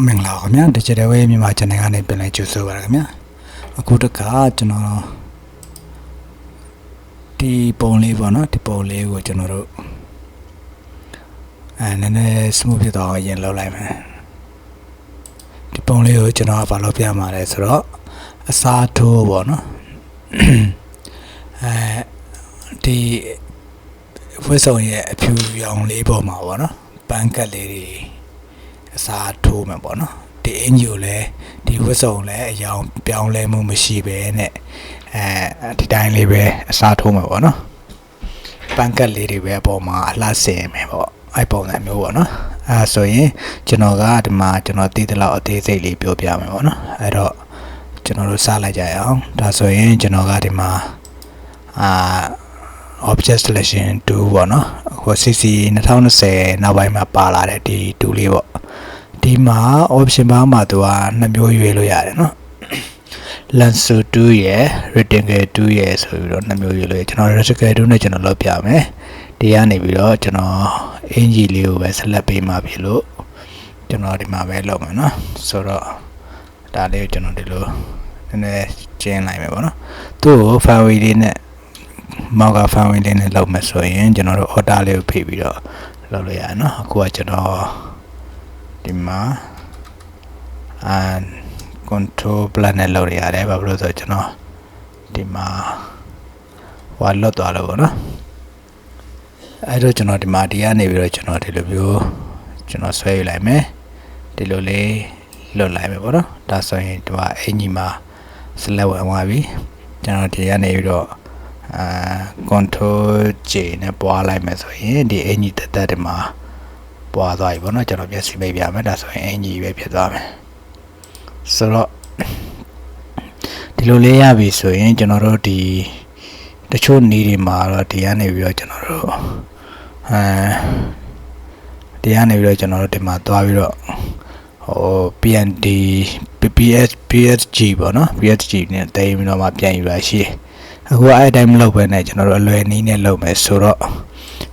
မင်္ဂလာပါခင်ဗျာ Digital Way မြန်မာ channel ကနေပြန်လည်ကြိုဆိုပါရခင်ဗျာအခုတခါကျွန်တော်ဒီပုံလေးပေါ့နော်ဒီပုံလေးကိုကျွန်တော်တို့အဲနည်းနည်း smooth ဖြစ်တော့အရင်လောက်လိုက်မယ်ဒီပုံလေးကိုကျွန်တော်ကဘာလို့ပြမှာလဲဆိုတော့အစားထိုးပေါ့နော်အဲဒီဝှက်ဆောင်ရဲ့အဖြူရောင်လေးပေါ်မှာပေါ့နော်ပန်းကတ်လေးတွေ အစားထိုးမှာပေါ့နော်ဒီအင်ဂျီကိုလည်းဒီဝတ်စုံလည်းအယောင်ပြောင်းလဲမှုမရှိပဲနဲ့အဲဒီတိုင်းလေးပဲအစားထိုးမှာပေါ့နော်ပန်းကတ်လေးတွေပဲအပေါ်မှာအလှဆင်မယ်ပေါ့အဲ့ပုံစံမျိုးပေါ့နော်အဲဆိုရင်ကျွန်တော်ကဒီမှာကျွန်တော်တည်တဲ့လောက်အသေးစိတ်လေးပြောပြမယ်ပေါ့နော်အဲ့တော့ကျွန်တော်တို့စလိုက်ကြရအောင်ဒါဆိုရင်ကျွန်တော်ကဒီမှာအာ object selection tool ပေါ့နော်ဟို CC 2020နောက်ပိုင်းမှာပါလာတဲ့ဒီ tool လေးပေါ့ ဒီမှာ option bar မှာသူကနှစ်မျိုးရွေးလို့ရတယ်နော် Lancer 2ရယ် Rectangle 2ရယ်ဆိုပြီးတော့နှစ်မျိုးရွေးလို့ရကျွန်တော် Rectangle 2နဲ့ကျွန်တော်လုပ်ပြမယ်ဒီကနေပြီးတော့ကျွန်တော်အင်ဂျီလေးကိုပဲ select ပေးမှာဖြစ်လို့ကျွန်တော်ဒီမှာပဲလုပ်မယ်နော်ဆိုတော့ဒါလေးကိုကျွန်တော်ဒီလိုနည်းနည်းကျင်းလိုက်မယ်ပေါ့နော်သူ့ကို file လေးနဲ့မောက်က file လေးနဲ့လုပ်မယ်ဆိုရင်ကျွန်တော်တို့ order လေးကိုဖိပြီးတော့လုပ်လို့ရတယ်နော်အခုကကျွန်တော် ဒီမှာအာ control plan နဲ့လုပ်ရရတယ်ဘာဖြစ်လို့လဲဆိုတော့ကျွန်တော်ဒီမှာဟိုလွတ်သွားလို့ပေါ့နော်အဲ့တော့ကျွန်တော်ဒီမှာဒီကနေပြီးတော့ကျွန်တော်ဒီလိုမျိုးကျွန်တော်ဆွဲယူလိုက်မယ်ဒီလိုလေးလွတ်လိုက်မယ်ပေါ့နော်ဒါဆိုရင်ဒီမှာအင်ကြီးမှာ select ဝင်သွားပြီကျွန်တော်ဒီကနေပြီးတော့အာ control J နဲ့ပွားလိုက်မယ်ဆိုရင်ဒီအင်ကြီးတက်တက်ဒီမှာ ပွားသွားပြီပေါ့နော်ကျွန်တော်မျက်စိမိတ်ပြမယ်ဒါဆိုရင်အင်ကြီးပဲဖြစ်သွားမယ်ဆိုတော့ဒီလိုလေးရပြီဆိုရင်ကျွန်တော်တို့ဒီတချို့နေတွေမှာတော့ဒီကနေပြီးတော့ကျွန်တော်တို့အဲဒီကနေပြီးတော့ကျွန်တော်တို့ဒီမှာသွားပြီးတော့ဟို PND PPS PSG ပေါ့နော် PSG နဲ့တိမ်ပြီးတော့မှပြန်ယူရရှိတယ်အခုအဲ့အတိုင်းမလုပ်ဘဲနဲ့ကျွန်တော်တို့အလွယ်နည်းနဲ့လုပ်မယ်ဆိုတော့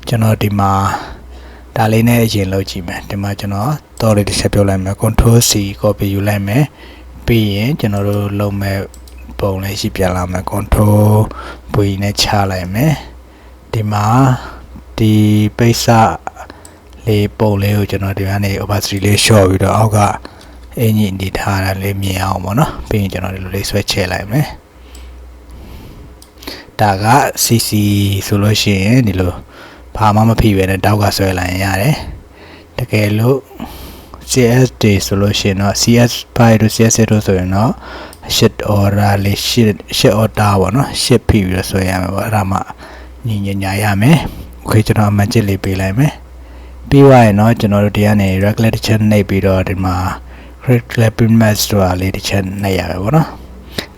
ကျွန်တော်ဒီမှာ ဒါလေးနဲ့အရင်လုပ်ကြည့်မယ်ဒီမှာကျွန်တော်တော်လေးတစ်ချက်ပြောလိုက်မယ် control C copy ယူလိုက်မယ်ပြီးရင်ကျွန်တော်တို့လုပ်မယ်ပုံလေးရှိပြန်လာမယ် control V နဲ့ချလိုက်မယ်ဒီမှာဒီပိတ်စလေးပုံလေးကိုကျွန်တော်ဒီကနေ opacity လေး short ပြီးတော့အောက်ကအင်ကြီးနေထားတာလေးမြင်အောင်ပေါ့နော်ပြီးရင်ကျွန်တော်ဒီလိုလေးဆွဲချဲလိုက်မယ်ဒါက CC ဆိုလို့ရှိရင်ဒီလို ဘာမှမဖြစ်ပဲနဲ့တောက်ကဆွဲလိုက်ရင်ရတယ်တကယ်လို့ CS တွေဆိုလို့ရှိရင်တော့ CS 5တို့ CS တို့ဆိုရင်တော့ shit order လေး shit shit order ပေါ့နော် shit ဖိပြီးတော့ဆွဲရမယ်ပေါ့အဲ့ဒါမှညီညညာရမယ်โอเคကျွန်တော်အမှတ်ချက်လေးပေးလိုက်မယ်ပြီးသွားရင်တော့ကျွန်တော်တို့ဒီကနေ regular တစ်ချက်နှိပ်ပြီးတော့ဒီမှာ regular primates ဆိုတာလေးတစ်ချက်နှိပ်ရမယ်ပေါ့နော်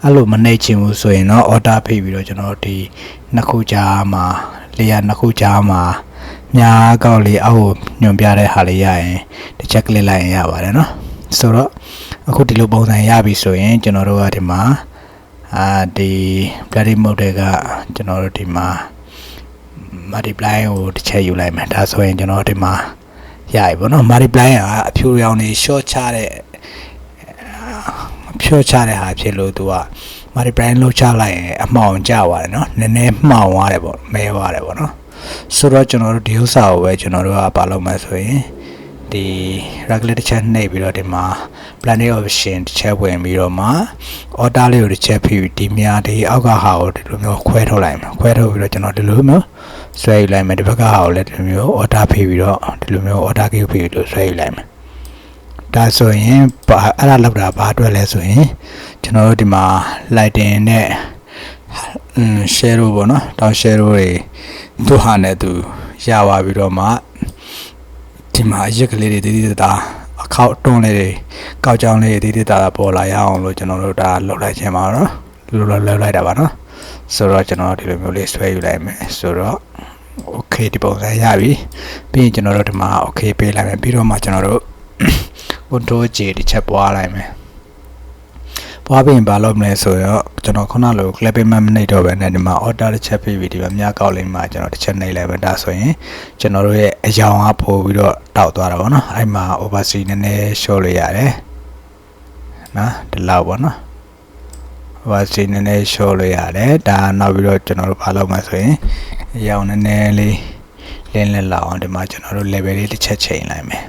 အဲ့လိုမနှိပ်ချင်ဘူးဆိုရင်တော့ order ဖိပြီးတော့ကျွန်တော်ဒီနှစ်ခုကြားမှာ လေယာနှစ်ခုကြားမှာညာကောက်လေးအောက်ကိုညွန်ပြတဲ့ဟာလေးရရင်တစ်ချက်ကလစ်လိုက်ရင်ရပါတယ်နော်ဆိုတော့အခုဒီလိုပုံစံရပြီဆိုရင်ကျွန်တော်တို့ကဒီမှာအာဒီ bloody mode တွေကကျွန်တော်တို့ဒီမှာ multiply ကိုတစ်ချက်ယူလိုက်မယ်ဒါဆိုရင်ကျွန်တော်ဒီမှာရပြီပေါ့နော် multiply ကအဖြူရောင်နေ short ချတဲ့ဖြောချတဲ့ဟာဖြစ်လို့သူက multiply လောက်ချလိုက်ရင်အမှောင်ကျသွားတယ်နော်နည်းနည်းမှောင်သွားတယ်ပေါ့မဲသွားတယ်ပေါ့နော်ဆိုတော့ကျွန်တော်တို့ဒီဥစ္စာကိုပဲကျွန်တော်တို့ကပါလုပ်မှဆိုရင်ဒီ regular တစ်ချက်နှိပ်ပြီးတော့ဒီမှာ planet option တစ်ချက်ဝင်ပြီးတော့မှ order လေးကိုတစ်ချက်ဖိပြီးဒီမြားဒီအောက်ကဟာကိုဒီလိုမျိုးခွဲထုတ်လိုက်မယ်ခွဲထုတ်ပြီးတော့ကျွန်တော်ဒီလိုမျိုးဆွဲယူလိုက်မယ်ဒီဘက်ကဟာကိုလည်းဒီလိုမျိုး order ဖိပြီးတော့ဒီလိုမျိုး order key ဖိပြီးလို့ဆွဲယူလိုက်မယ် ဒါဆိုရင်အဲ့ဒါလောက်တာဘာအတွက်လဲဆိုရင်ကျွန်တော်တို့ဒီမှာ lighting နဲ့อืม share ပေါ့နော်တောင်း share တွေသူ့ဟာနဲ့သူရပါပြီးတော့မှဒီမှာအရက်ကလေးတွေတည်တည်တာအခောက်တွန်းလေးတွေကောက်ကြောင်းလေးတွေတည်တည်တာပေါ်လာရအောင်လို့ကျွန်တော်တို့ဒါလှုပ်လိုက်ခြင်းပါတော့လှုပ်လှုပ်လှုပ်လိုက်တာပါနော်ဆိုတော့ကျွန်တော်ဒီလိုမျိုးလေးဆွဲယူလိုက်မယ်ဆိုတော့ okay ဒီပုံစံရပြီပြီးရင်ကျွန်တော်တို့ဒီမှာ okay ပေးလိုက်မယ်ပြီးတော့မှကျွန်တော်တို့ control J တစ်ချက်ပွားလိုက်မယ်သွားပြီးရင်ဘာလုပ်မလဲဆိုတော့ကျွန်တော်ခုနလို clipping မနှိပ်တော့ပဲနဲ့ဒီမှာ order တစ်ချက်ပြီးပြီဒီမှာမြကောက်လေးမှာကျွန်တော်တစ်ချက်နှိပ်လိုက်ပဲဒါဆိုရင်ကျွန်တော်တို့ရဲ့အယောင်ကပို့ပြီးတော့တောက်သွားတာပေါ့နော်အဲ့မှာ oversee နည်းနည်း show လို့ရတယ်နော်ဒီလောက်ပေါ့နော် oversee နည်းနည်း show လို့ရတယ်ဒါနောက်ပြီးတော့ကျွန်တော်တို့ဘာလုပ်မလဲဆိုရင်အယောင်နည်းနည်းလေးလင်းလင်းလောက်အောင်ဒီမှာကျွန်တော်တို့ level လေးတစ်ချက်ချိန်လိုက်မယ်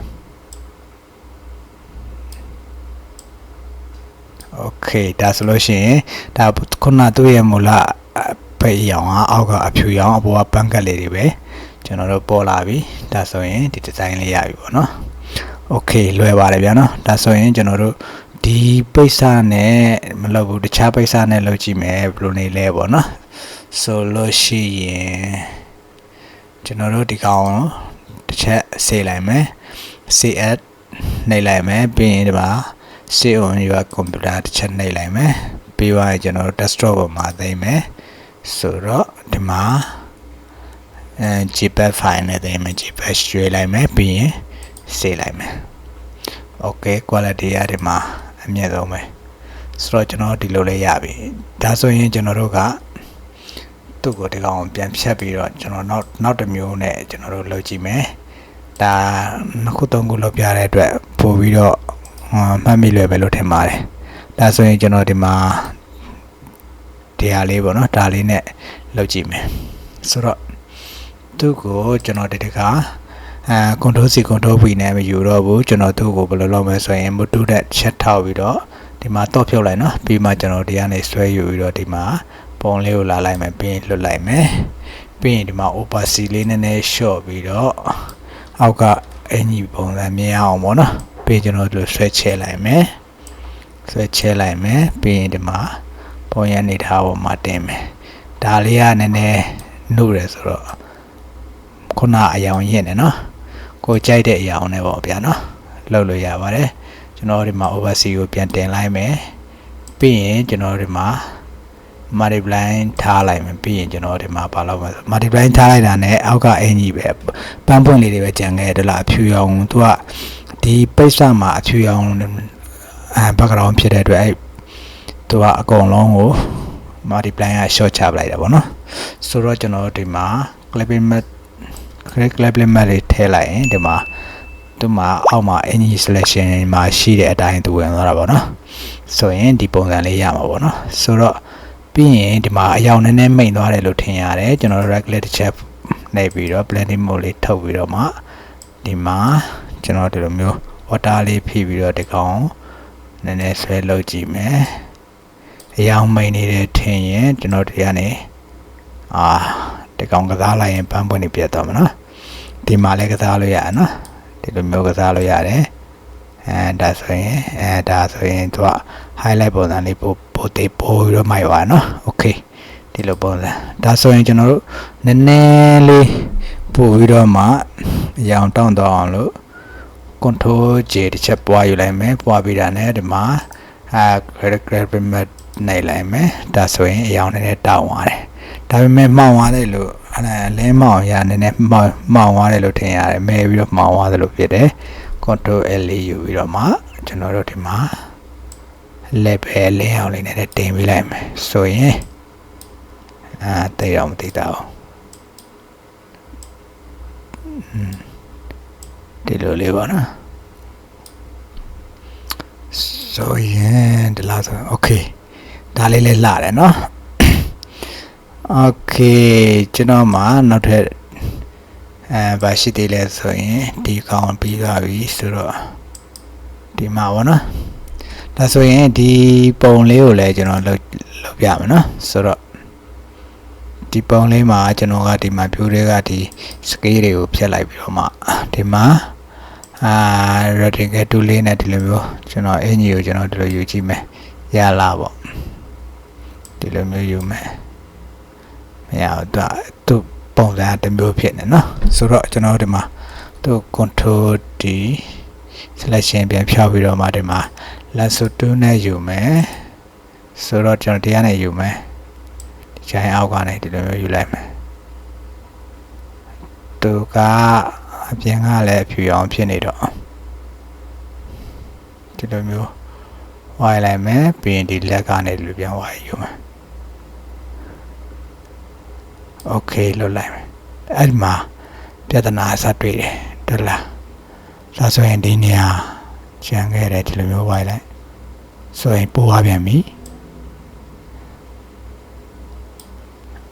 okay ဒါဆိုလို့ရှိရင်ဒါခုနသူ့ရဲ့မူလဖက်ရောင်ကအောက်ကအဖြူရောင်အပေါ်ကပန်းကလေးတွေပဲကျွန်တော်တို့ပေါ်လာပြီဒါဆိုရင်ဒီ design လေးရပြီပေါ့နော် okay လွယ်ပါတယ်ဗျာနော်ဒါဆိုရင်ကျွန်တော်တို့ဒီပိတ်စနဲ့မလုပ်ဘူးတခြားပိတ်စနဲ့လုပ်ကြည့်မယ်ဘယ်လိုနေလဲပေါ့နော်ဆိုလို့ရှိရင်ကျွန်တော်တို့ဒီကောင်တစ်ချက်စေးလိုက်မယ် CS နှိပ်လိုက်မယ်ပြီးရင်ဒီမှာ sit on your computer တစ်ချက်နှိပ်လိုက်မယ်ပြီးသွားရင်ကျွန်တော်တို့ desktop ပေါ်မှာသိမ်းမယ်ဆိုတော့ဒီမှာအဲ JPEG file နဲ့သိမ်းမယ် JPEG ရွှေ့လိုက်မယ်ပြီးရင် save လိုက်မယ် okay quality ရဒီမှာအမြင့်ဆုံးပဲဆိုတော့ကျွန်တော်ဒီလိုလေးရပြီဒါဆိုရင်ကျွန်တော်တို့ကသူ့ကိုဒီကောင်ပြန်ဖြတ်ပြီးတော့ကျွန်တော်နောက်နောက်တစ်မျိုးနဲ့ကျွန်တော်တို့လုပ်ကြည့်မယ်ဒါနှစ်ခုသုံးခုလုပ်ပြတဲ့အတွက်ပို့ပြီးတော့ မှတ်မိလွယ်ပဲလို့ထင်ပါတယ်ဒါဆိုရင်ကျွန်တော်ဒီမှာဒီဟာလေးပေါ့နော်ဒါလေးနဲ့လုပ်ကြည့်မယ်ဆိုတော့သူ့ကိုကျွန်တော်ဒီတခါအဲ control C control V နဲ့မယူတော့ဘူးကျွန်တော်သူ့ကိုဘယ်လိုလုပ်မလဲဆိုရင်မတူတဲ့ချက်ထောက်ပြီးတော့ဒီမှာတော့ဖြုတ်လိုက်နော်ပြီးမှကျွန်တော်ဒီကနေဆွဲယူပြီးတော့ဒီမှာပုံလေးကိုလာလိုက်မယ်ပြီးရင်လွတ်လိုက်မယ်ပြီးရင်ဒီမှာ opacity လေးနည်းနည်း short ပြီးတော့အောက်ကအင်ကြီးပုံစံမြင်အောင်ပေါ့နော် ပြီးကျွန်တော်တို့ဆွဲချဲလိုက်မယ်ဆွဲချဲလိုက်မယ်ပြီးရင်ဒီမှာပုံရနေထားပေါ်မှာတင်မယ်ဒါလေးကနည်းနည်းနှုတ်တယ်ဆိုတော့ခုနအယောင်ရင့်တယ်နော်ကိုကြိုက်တဲ့အယောင်နဲ့ပေါ့ဗျာနော်လောက်လို့ရပါတယ်ကျွန်တော်ဒီမှာ oversee ကိုပြန်တင်လိုက်မယ်ပြီးရင်ကျွန်တော်ဒီမှာ multiply ထားလိုက်မယ်ပြီးရင်ကျွန်တော်ဒီမှာပါလို့ multiply ထားလိုက်တာနဲ့အောက်ကအင်ကြီးပဲပန်းပွင့်လေးတွေပဲကြံခဲ့တယ်လားအဖြူရောင်သူက ဒီပိတ်စမှာအဖြူရောင်အဲ background ဖြစ်တဲ့အတွက်အဲသူကအကုန်လုံးကို multiply က short ချပလိုက်တာပေါ့နော်ဆိုတော့ကျွန်တော်ဒီမှာ clipping mat clipping mat တွေထည့်လိုက်ရင်ဒီမှာဒီမှာအောက်မှာ any selection မှာရှိတဲ့အတိုင်းသူဝင်သွားတာပေါ့နော်ဆိုရင်ဒီပုံစံလေးရမှာပေါ့နော်ဆိုတော့ပြီးရင်ဒီမှာအယောင်နည်းနည်းမိန်သွားတယ်လို့ထင်ရတယ်ကျွန်တော် right click တစ်ချက်နှိပ်ပြီးတော့ blending mode လေးထုတ်ပြီးတော့မှဒီမှာ ကျွန်တော်ဒီလိုမျိုး water လေးဖိပြီးတော့ဒီကောင်နည်းနည်းဆွဲလုပ်ကြည့်မယ်အယောင်မိန်နေတဲ့ထင်ရင်ကျွန်တော်ဒီကနေအာဒီကောင်ကစားလိုက်ရင်ပန်းပွင့်နေပြတ်သွားမှာနော်ဒီမှာလည်းကစားလို့ရရနော်ဒီလိုမျိုးကစားလို့ရတယ်အဲဒါဆိုရင်အဲဒါဆိုရင်သူက highlight ပုံစံလေးပို့ပို့တေးပို့ပြီးတော့မိုက်ပါနော် okay ဒီလိုပုံစံဒါဆိုရင်ကျွန်တော်တို့နည်းနည်းလေးပို့ပြီးတော့မှအရောင်တောင်းတော့အောင်လို့ control J တစ်ချက်ပွားယူလိုက်မယ်ပွားပြီးတာနဲ့ဒီမှာအာ graphic mat နိုင်လိုက်မယ်ဒါဆိုရင်အရောင်နည်းနည်းတောင်းသွားတယ်ဒါပေမဲ့မှောင်သွားတယ်လို့အဲလင်းမောင်ရနည်းနည်းမှောင်မှောင်သွားတယ်လို့ထင်ရတယ်မဲပြီးတော့မှောင်သွားတယ်လို့ဖြစ်တယ် control L လေးယူပြီးတော့မှကျွန်တော်တို့ဒီမှာ level လင်းအောင်လေးနဲ့တင်ပေးလိုက်မယ်ဆိုရင်အာတိတ်အောင်မသိတာအောင် ဒီလိုလေးပါနော်ဆိုရင်ဒီလားဆို okay ဒါလေးလေးလာတယ်နော် okay ကျွန်တော်မှနောက်ထပ်အဲဘာရှိသေးလဲဆိုရင်ဒီကောင်ပြီးသွားပြီဆိုတော့ဒီမှာပေါ့နော်ဒါဆိုရင်ဒီပုံလေးကိုလည်းကျွန်တော်လုပ်လုပ်ပြမယ်နော်ဆိုတော့ဒီပုံလေးမှာကျွန်တော်ကဒီမှာပြိုးတွေကဒီ scale တွေကိုဖြတ်လိုက်ပြီးတော့မှဒီမှာ အာ rectangle tool လေးနဲ့ဒီလိုမျိုးကျွန်တော်အင်ကြီးကိုကျွန်တော်ဒီလိုယူကြည့်မယ်ရလာပေါ့ဒီလိုမျိုးယူမယ်မရတော့သူပုံစံတစ်မျိုးဖြစ်နေနော်ဆိုတော့ကျွန်တော်ဒီမှာသူ control D selection ပြန်ဖြောက်ပြီးတော့မှဒီမှာ lasso tool နဲ့ယူမယ်ဆိုတော့ကျွန်တော်တရားနဲ့ယူမယ်ဒီချိုင်းအောက်ကနေဒီလိုမျိုးယူလိုက်မယ်သူက အပြင်ကလည်းဖြူအောင်ဖြစ်နေတော့ဒီလိုမျိုး ဝိုင်းလိုက်မယ်ပြီးရင်ဒီလက်ကနေလူပြန်ဝိုင်းယူမယ်โอเคလွတ်လိုက်မယ်အဲ့ဒီမှာပြဿနာစတွေ့တယ်တွေ့လားဒါဆိုရင်ဒီနေရာကျန်ခဲ့တယ်ဒီလိုမျိုးဝိုင်းလိုက်ဆိုရင်ပို့သွားပြန်ပြီ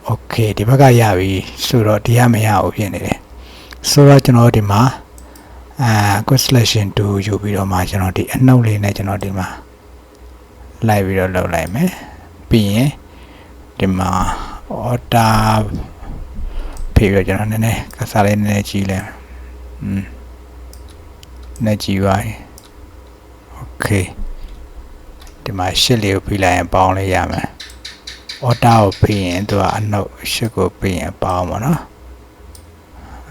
โอเคဒီဘက်ကရပြီဆိုတော့ဒီကမရဘူးဖြစ်နေတယ် ဆိုတော့ကျွန်တော်ဒီမှာအာ quick selection 2ယူပြီးတော့မှကျွန်တော်ဒီအနှုတ်လေးနဲ့ကျွန်တော်ဒီမှာလိုက်ပြီးတော့လုပ်လိုက်မယ်ပြီးရင်ဒီမှာ order ဖေးပြီးတော့ကျွန်တော်နည်းနည်းကစားလေးနည်းနည်းကြီးလဲอืมနည်းကြီးပါโอเคဒီမှာရှစ်လေးကိုပြီးလိုက်ရင်ပေါင်းလေးရမယ် order ကိုပြီးရင်သူကအနှုတ်ရှစ်ကိုပြီးရင်ပေါင်းပါနော်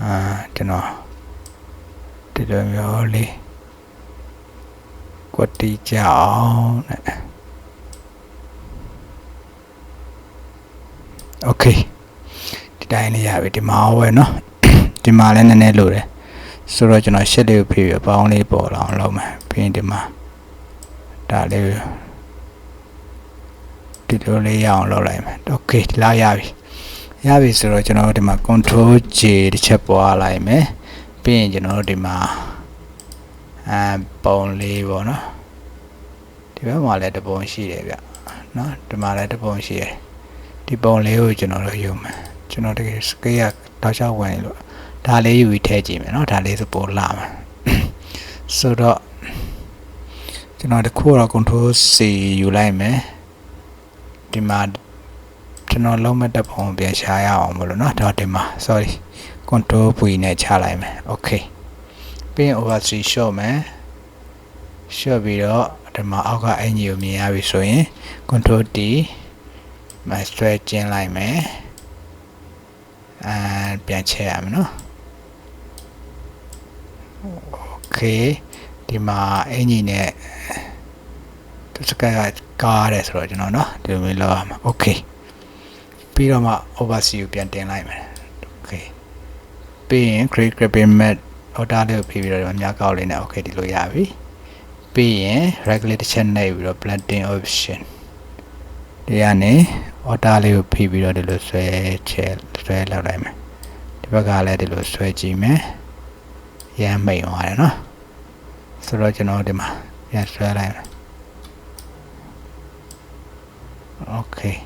အာကျွန်တော်ဒီလိုမျိုးလေးကွတီကြအောင်တဲ့โอเคဒီတိုင်းလေးရပြီဒီမှာဝယ်နော်ဒီမှာလည်းနည်းနည်းလိုတယ်ဆိုတော့ကျွန်တော်ရှစ်လေးကိုဖြည့်ပြီးပေါင်းလေးပေါ်လာအောင်လုပ်မယ်ပြီးရင်ဒီမှာဒါလေးဒီလိုလေးရအောင်လုပ်လိုက်မယ်โอเคဒီလောက်ရပြီ ရပြီဆိုတော့ကျွန်တော်ဒီမှာ control J တစ်ချက်ပွားလိုက်မယ်ပြီးရင်ကျွန်တော်ဒီမှာအဲပုံလေးပေါ့နော်ဒီဘက်မှာလည်းတပုံရှိတယ်ဗျနော်ဒီမှာလည်းတပုံရှိတယ်ဒီပုံလေးကိုကျွန်တော်တို့ယူမယ်ကျွန်တော်တကယ် scale ကတောက်ချောက်ဝင်လို့ဒါလေးယူပြီးထည့်ကြည့်မယ်နော်ဒါလေးဆိုပိုလာမယ်ဆိုတော့ကျွန်တော်တခုတော့ control C ယူလိုက်မယ်ဒီမှာ ကျွန်တော်လုံးမဲ့တပ်ပုံပြန်ရှာရအောင်မလို့เนาะတော့ဒီမှာ sorry control V နဲ့ချလိုက်မယ် okay ပြီးရင် overstreet short မယ် short ပြီးတော့ဒီမှာအောက်ကအင်ဂျီကိုမြင်ရပြီဆိုရင် control T မစထရကျင်းလိုက်မယ်အဲပြန်ချက်ရမယ်เนาะ okay ဒီမှာအင်ဂျီနဲ့သူစကကကားရတယ်ဆိုတော့ကျွန်တော်เนาะဒီလိုမျိုးလောက်ရမှာ okay ပြီးတော့မှ oversee ကိုပြန်တင်လိုက်မယ် okay ပြီးရင် create gripping mat order လေးကိုဖြည့်ပြီးတော့အများကောက်လေးနဲ့ okay ဒီလိုရပြီပြီးရင် regulate တစ်ချက်နှိပ်ပြီးတော့ blending option ဒီကနေ order လေးကိုဖြည့်ပြီးတော့ဒီလိုဆွဲချက်ဆွဲလောက်လိုက်မယ်ဒီဘက်ကလည်းဒီလိုဆွဲကြည့်မယ်ရမ်းမိန်သွားတယ်နော်ဆိုတော့ကျွန်တော်ဒီမှာပြန်ဆွဲလိုက်မယ် okay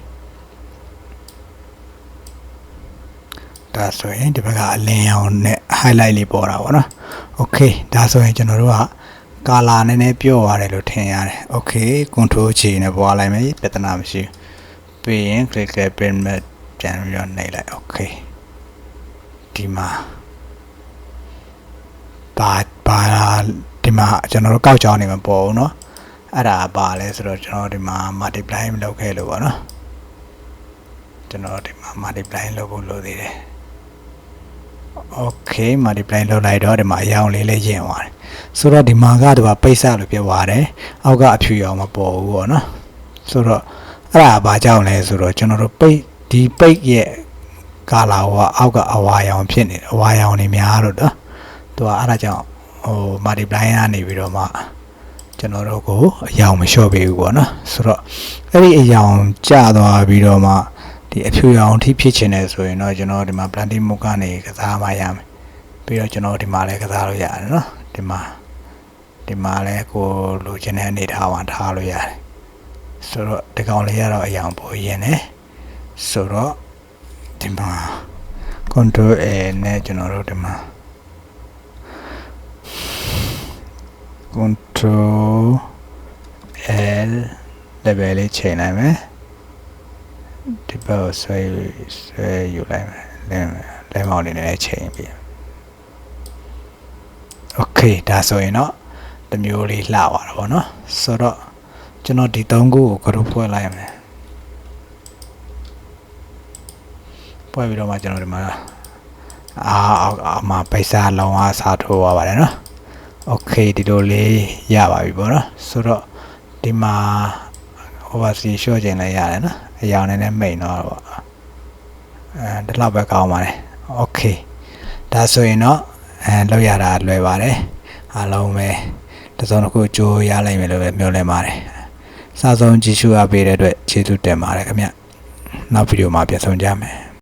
ဒါဆိုရင်ဒီဘက်ကအလင်းရောင်နဲ့ highlight လေးပေါ်တာပေါ့နော် okay ဒါဆိုရင်ကျွန်တော်တို့ကကာလာနည်းနည်းပြော့သွားတယ်လို့ထင်ရတယ် okay control ချီနဲ့ပွားလိုက်မယ်ပြဿနာမရှိဘူးပြီးရင် click လေး print မဲ့ပြန်ပြီးတော့နှိပ်လိုက် okay ဒီမှာဘာဘာဒီမှာကျွန်တော်တို့ကောက်ကြောင်းနေမှာပေါ်ဘူးเนาะအဲ့ဒါပါလဲဆိုတော့ကျွန်တော်ဒီမှာ multiply မလုပ်ခဲ့လို့ပေါ့နော်ကျွန်တော်ဒီမှာ multiply လုပ်ဖို့လိုသေးတယ် okay multiply လုပ်လိုက်တော့ဒီမှာအရောင်လေးလေးရင်သွားတယ်ဆိုတော့ဒီမှာကဒီမှာပိတ်စလို့ပြသွားတယ်အောက်ကအဖြူရောင်မပေါ်ဘူးပေါ့နော်ဆိုတော့အဲ့ဒါဘာကြောင့်လဲဆိုတော့ကျွန်တော်တို့ပိတ်ဒီပိတ်ရဲ့ကာလာကအောက်ကအဝါရောင်ဖြစ်နေတယ်အဝါရောင်နေများတော့နော်သူကအဲ့ဒါကြောင့်ဟို multiply ကနေပြီးတော့မှကျွန်တော်တို့ကိုအယောင်မလျှော့ပေးဘူးပေါ့နော်ဆိုတော့အဲ့ဒီအယောင်ကျသွားပြီးတော့မှ ဒီအဖြူရောင်ထိဖြစ်ချင်တယ်ဆိုရင်တော့ကျွန်တော်ဒီမှာ blending mode ကနေကစားမှရမယ်ပြီးတော့ကျွန်တော်ဒီမှာလည်းကစားလို့ရတယ်နော်ဒီမှာဒီမှာလည်းကိုလိုချင်တဲ့အနေထားဝန်ထားလို့ရတယ်ဆိုတော့ဒီကောင်လေးကတော့အယောင်ပေါ်ရင်ねဆိုတော့ဒီမှာ control A နဲ့ကျွန်တော်တို့ဒီမှာ control L level လေးချိန်လိုက်မယ် ဒီဘက်ကိုဆွဲဆွဲယူလိုက်မယ်လဲလဲမောင်းလေးနဲ့ချိန်ပြီး Okay ဒါဆိုရင်တော့တမျိုးလေးလှသွားတာပေါ့နော်ဆိုတော့ကျွန်တော်ဒီ၃ခုကို group ဖွဲ့လိုက်မယ်ဖွဲ့ပြီးတော့မှကျွန်တော်ဒီမှာအာအာမှာပိတ်စာလုံးဝအစားထိုးသွားပါတယ်နော် okay ဒီလိုလေးရပါပြီပေါ့နော်ဆိုတော့ဒီမှာ oversee ရှော့ခြင်းလည်းရတယ်နော် အရောင်နဲ့မိန်တော့ပေါ့အဲဒီလောက်ပဲကောင်းပါတယ် okay ဒါဆိုရင်တော့အဲလောက်ရတာလွယ်ပါတယ်အားလုံးပဲတစ်စုံတစ်ခုကြိုးရလိုက်မယ်လို့ပဲပြောလဲပါတယ်စာဆုံးကြည့်ရှုအားပေးတဲ့အတွက်ကျေးဇူးတင်ပါတယ်ခင်ဗျနောက်ဗီဒီယိုမှာပြန်ဆုံကြမယ်